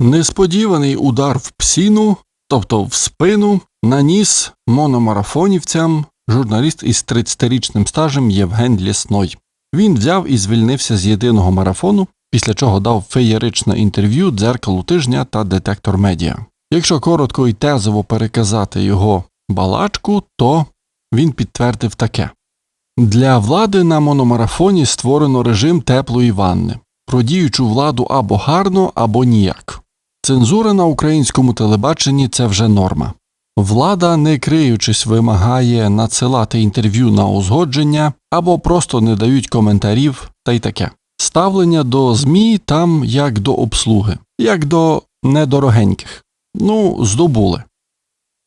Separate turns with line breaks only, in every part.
Несподіваний удар в псіну, тобто в спину, наніс мономарафонівцям журналіст із 30-річним стажем Євген Лісной. Він взяв і звільнився з єдиного марафону, після чого дав феєричне інтерв'ю дзеркалу тижня та детектор медіа. Якщо коротко і тезово переказати його балачку, то він підтвердив таке: для влади на мономарафоні створено режим теплої ванни. Про діючу владу або гарно, або ніяк. Цензура на українському телебаченні це вже норма. Влада, не криючись, вимагає надсилати інтерв'ю на узгодження або просто не дають коментарів та й таке. Ставлення до ЗМІ там як до обслуги, як до недорогеньких. Ну, здобули.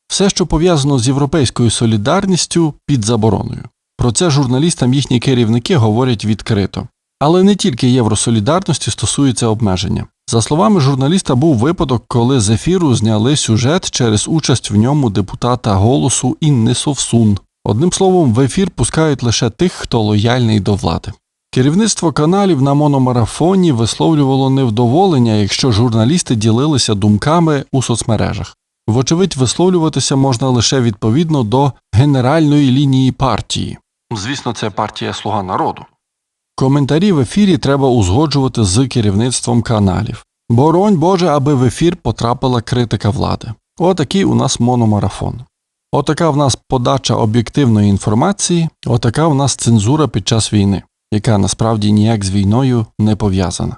Все, що пов'язано з європейською солідарністю, під забороною. Про це журналістам їхні керівники говорять відкрито. Але не тільки євросолідарності стосується обмеження. За словами журналіста, був випадок, коли з ефіру зняли сюжет через участь в ньому депутата голосу Інни Совсун. Одним словом, в ефір пускають лише тих, хто лояльний до влади. Керівництво каналів на мономарафоні висловлювало невдоволення, якщо журналісти ділилися думками у соцмережах. Вочевидь, висловлюватися можна лише відповідно до генеральної лінії партії. Звісно, це партія Слуга народу. Коментарі в ефірі треба узгоджувати з керівництвом каналів. Боронь Боже, аби в ефір потрапила критика влади. Отакий у нас мономарафон. Отака в нас подача об'єктивної інформації, отака в нас цензура під час війни, яка насправді ніяк з війною не пов'язана.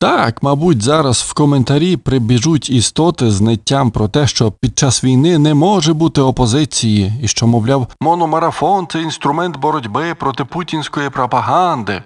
Так, мабуть, зараз в коментарі прибіжуть істоти з про те, що під час війни не може бути опозиції, і що, мовляв, мономарафон це інструмент боротьби проти путінської пропаганди.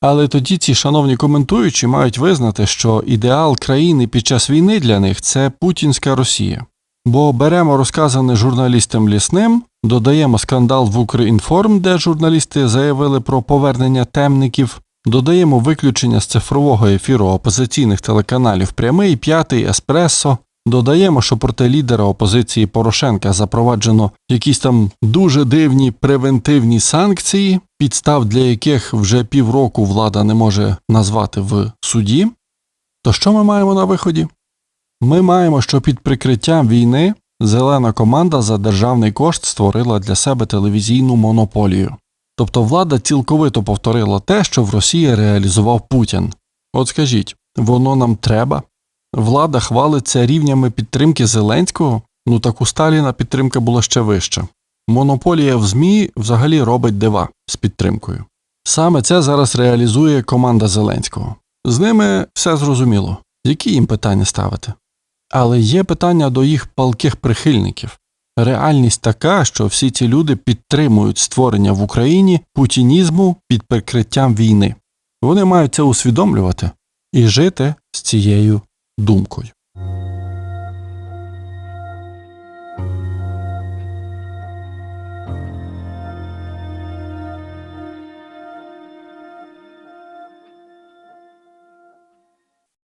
Але тоді ці шановні коментуючі мають визнати, що ідеал країни під час війни для них це путінська Росія. Бо беремо розказане журналістам лісним, додаємо скандал в Укрінформ, де журналісти заявили про повернення темників, додаємо виключення з цифрового ефіру опозиційних телеканалів Прямий, П'ятий, Еспресо, додаємо, що проти лідера опозиції Порошенка запроваджено якісь там дуже дивні превентивні санкції, підстав для яких вже півроку влада не може назвати в суді. То що ми маємо на виході? Ми маємо, що під прикриттям війни зелена команда за державний кошт створила для себе телевізійну монополію. Тобто влада цілковито повторила те, що в Росії реалізував Путін. От скажіть, воно нам треба? Влада хвалиться рівнями підтримки Зеленського? Ну так у Сталіна підтримка була ще вища. Монополія в ЗМІ взагалі робить дива з підтримкою. Саме це зараз реалізує команда Зеленського. З ними все зрозуміло, які їм питання ставити. Але є питання до їх палких прихильників. Реальність така, що всі ці люди підтримують створення в Україні путінізму під прикриттям війни. Вони мають це усвідомлювати і жити з цією думкою.